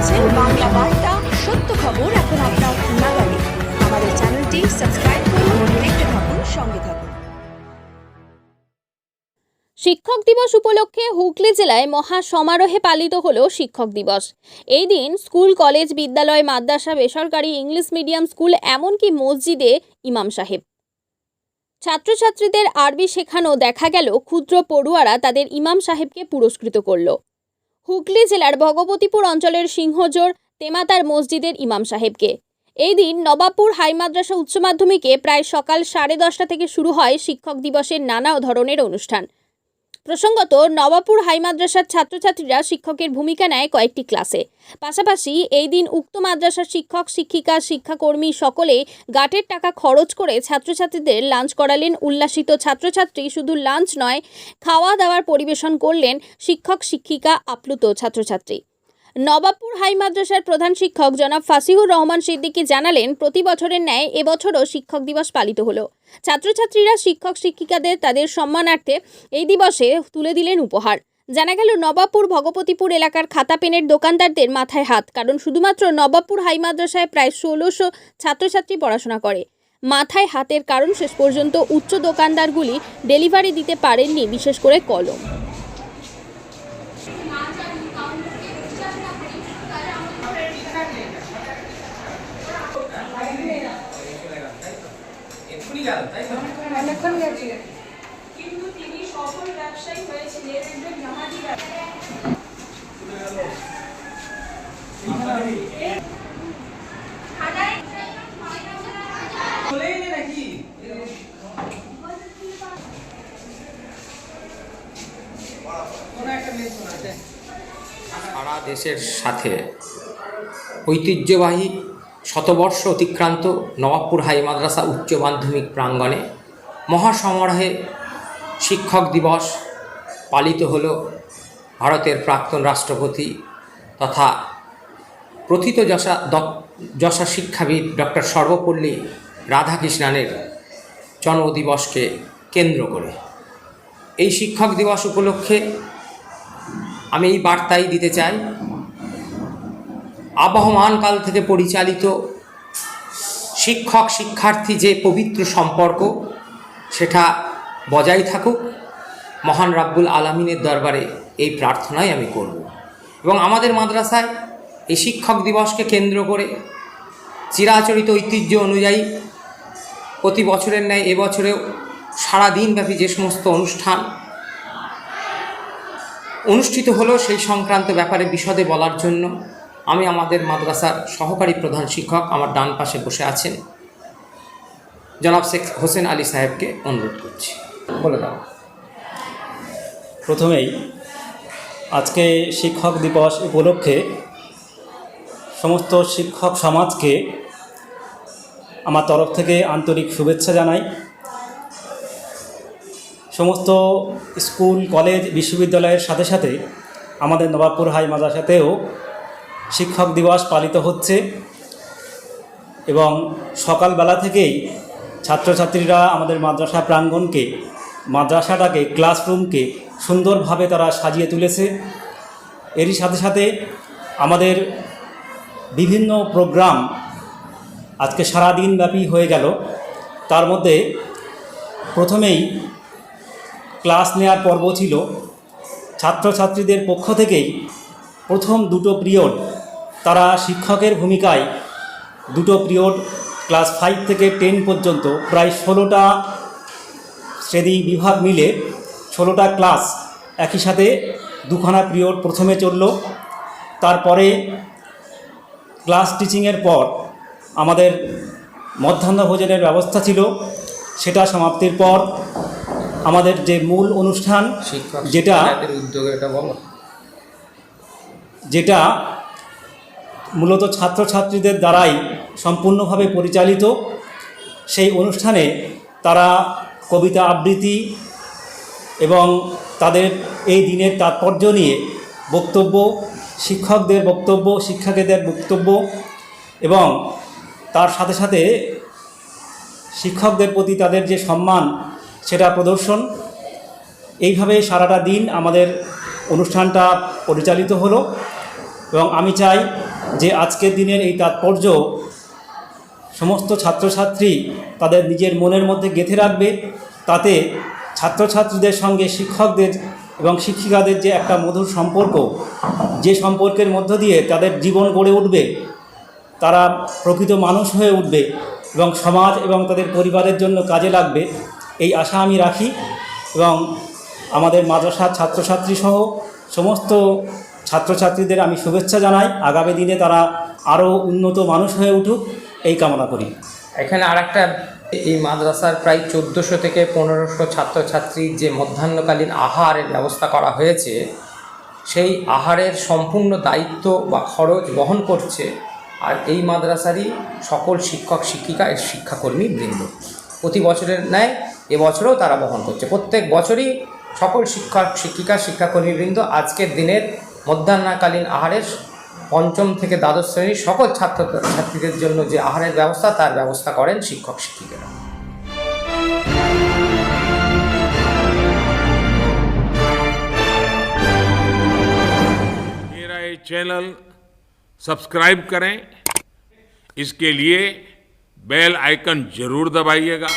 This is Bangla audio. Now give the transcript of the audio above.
দেখছেন বাংলা বার্তা, সত্য খবর এখন আপনার নাগালে। আমাদের চ্যানেলটি সাবস্ক্রাইব করুন, দেখতে থাকুন, সঙ্গে থাকুন। শিক্ষক দিবস উপলক্ষে হুগলি জেলায় মহা সমারোহে পালিত হলো শিক্ষক দিবস। এই দিন স্কুল, কলেজ, বিদ্যালয়, মাদ্রাসা, বেসরকারি, ইংলিশ মিডিয়াম স্কুল, এমনকি মসজিদে ইমাম সাহেব। ছাত্রছাত্রীদের আরবি শেখানো দেখা গেল, ক্ষুদ্র পড়ুয়ারা তাদের ইমাম সাহেবকে পুরস্কৃত করল। হুগলি জেলার ভগবতীপুর অঞ্চলের সিংহজোর, তেমাতার মসজিদের ইমাম সাহেবকে। এই দিন নবাবপুর হাই মাদ্রাসা উচ্চ মাধ্যমিকে প্রায় সকাল সাড়ে দশটা থেকে শুরু হয় শিক্ষক দিবসের নানা ধরনের অনুষ্ঠান। প্রসঙ্গত, নবাবপুর হাই মাদ্রাসার ছাত্রছাত্রীরা শিক্ষকের ভূমিকা নেয় কয়েকটি ক্লাসে। পাশাপাশি, এই দিন উক্ত মাদ্রাসার শিক্ষক, শিক্ষিকা, শিক্ষাকর্মী সকলে গাটের টাকা খরচ করে ছাত্রছাত্রীদের লাঞ্চ করালেন। উল্লাসিত ছাত্রছাত্রী শুধু লাঞ্চ নয় খাওয়া দাওয়ার পরিবেশন করলেন শিক্ষক, শিক্ষিকা, আপ্লুত ছাত্রছাত্রী। নবাবপুর হাই মাদ্রাসার প্রধান শিক্ষক জনাব ফাসিহুর রহমান সিদ্দিকী জানালেন, প্রতি বছরের ন্যায় এবছরও শিক্ষক দিবস পালিত হলো। ছাত্রছাত্রীরা শিক্ষক শিক্ষিকাদের তাদের সম্মানার্থে এই দিবসে তুলে দিলেন উপহার। জানা গেল, নবাবপুর ভগবতীপুর এলাকার খাতা পেনের দোকানদারদের মাথায় হাত, কারণ শুধুমাত্র নবাবপুর হাই মাদ্রাসায় প্রায় ষোলোশো ছাত্রছাত্রী পড়াশোনা করে। মাথায় হাতের কারণ শেষ পর্যন্ত উচ্চ দোকানদারগুলি ডেলিভারি দিতে পারেননি, বিশেষ করে কলম। গেল তাই কিন্তু তিনি সফল ব্যবসায়ী হয়েছিলেন একজন সারা দেশের সাথে ঐতিহ্যবাহী শতবর্ষ অতিক্রান্ত নবাবপুর হাই মাদ্রাসা উচ্চ মাধ্যমিক প্রাঙ্গণে মহাসমারোহে শিক্ষক দিবস পালিত হল ভারতের প্রাক্তন রাষ্ট্রপতি তথা প্রথিত যশা যশা শিক্ষাবিদ ডক্টর সর্বপল্লী রাধাকৃষ্ণানের জন্মদিবসকে কেন্দ্র করে। এই শিক্ষক দিবস উপলক্ষে আমি এই বার্তাই দিতে চাই আবহমান কাল থেকে পরিচালিত শিক্ষক শিক্ষার্থী যে পবিত্র সম্পর্ক, সেটা বজায় থাকুক। মহান রাব্বুল আলমিনের দরবারে এই প্রার্থনাই আমি করব। এবং আমাদের মাদ্রাসায় এই শিক্ষক দিবসকে কেন্দ্র করে চিরাচরিত ঐতিহ্য অনুযায়ী প্রতি বছরের ন্যায় এবছরেও সারা দিনব্যাপী যে সমস্ত অনুষ্ঠান অনুষ্ঠিত হলো, সেই সংক্রান্ত ব্যাপারে বিশদে বলার জন্য আমি আমাদের মাদ্রাসার সহকারী প্রধান শিক্ষক আমার ডান পাশে বসে আছেন। জনাব শেখ হোসেন আলী সাহেবকে অনুরোধ করছি। বলে দাও। প্রথমেই আজকে শিক্ষক দিবস উপলক্ষে সমস্ত শিক্ষক সমাজকে আমার তরফ থেকে আন্তরিক শুভেচ্ছা জানাই। সমস্ত স্কুল, কলেজ, বিশ্ববিদ্যালয়ের সাথে সাথে আমাদের নবাবপুর হাই মাদ্রাসাতেও শিক্ষক দিবস পালিত হচ্ছে এবং সকালবেলা থেকেই ছাত্রছাত্রীরা আমাদের মাদ্রাসা প্রাঙ্গণকে মাদ্রাসাটাকে, ক্লাসরুমকে সুন্দরভাবে তারা সাজিয়ে তুলেছে। এরই সাথে সাথে আমাদের বিভিন্ন প্রোগ্রাম আজকে সারাদিন ব্যাপী হয়ে গেল। তার মধ্যে প্রথমেই ক্লাস নেয়ার পর্ব ছিল। ছাত্রছাত্রীদের পক্ষ থেকেই প্রথম দুটো পিরিয়ড তারা শিক্ষকের ভূমিকায় দুটো পিরিয়ড ক্লাস ফাইভ থেকে টেন পর্যন্ত প্রায় ষোলোটা শ্রেণি বিভাগ মিলে ষোলোটা ক্লাস একই সাথে দুখানা পিরিয়ড প্রথমে চলল। তারপরে ক্লাস টিচিংয়ের পর আমাদের মধ্যাহ্ন ভোজনের ব্যবস্থা ছিল। সেটা সমাপ্তির পর আমাদের যে মূল অনুষ্ঠান যেটা যেটা মূলত ছাত্রছাত্রীদের দ্বারাই সম্পূর্ণভাবে পরিচালিত। সেই অনুষ্ঠানে তারা কবিতা আবৃত্তি এবং তাদের এই দিনের তাৎপর্য নিয়ে বক্তব্য, শিক্ষকদের বক্তব্য শিক্ষকেদের বক্তব্য এবং তার সাথে সাথে শিক্ষকদের প্রতি তাদের যে সম্মান, সেটা প্রদর্শন। এইভাবে সারাটা দিন আমাদের অনুষ্ঠানটা পরিচালিত হলো। এবং আমি চাই যে আজকের দিনের এই তাৎপর্য সমস্ত ছাত্রছাত্রী তাদের নিজের মনের মধ্যে গেঁথে রাখবে, তাতে ছাত্রছাত্রীদের সঙ্গে শিক্ষকদের এবং শিক্ষিকাদের যে একটা মধুর সম্পর্ক, যে সম্পর্কের মধ্য দিয়ে তাদের জীবন গড়ে উঠবে, তারা প্রকৃত মানুষ হয়ে উঠবে এবং সমাজ এবং তাদের পরিবারের জন্য কাজে লাগবে, এই আশা আমি রাখি। এবং আমাদের মাদ্রাসার ছাত্রছাত্রী সহ সমস্ত ছাত্রছাত্রীদের আমি শুভেচ্ছা জানাই। আগামী দিনে তারা আরও উন্নত মানুষ হয়ে উঠুক, এই কামনা করি। এখানে আর একটা এই মাদ্রাসার প্রায় চোদ্দোশো থেকে পনেরোশো ছাত্রছাত্রীর যে মধ্যাহ্নকালীন আহারের ব্যবস্থা করা হয়েছে, সেই আহারের সম্পূর্ণ দায়িত্ব বা খরচ বহন করছে আর এই মাদ্রাসারই সকল শিক্ষক, শিক্ষিকা শিক্ষাকর্মী বৃন্দ। প্রতি বছরের ন্যায় এবছরেও তারা বহন করছে। প্রত্যেক বছরই সকল শিক্ষক, শিক্ষিকা শিক্ষাকর্মীবৃন্দ আজকের দিনের মধ্যাহ্নকালীন আহারের পঞ্চম থেকে দ্বাদশ শ্রেণীর সকল ছাত্র ছাত্রীদের জন্য যে আহারের ব্যবস্থা তার ব্যবস্থা করেন শিক্ষক শিক্ষিকারা मेरा ये चैनल सब्सक्राइब करें इसके लिए बेल आइकन जरूर दबाइएगा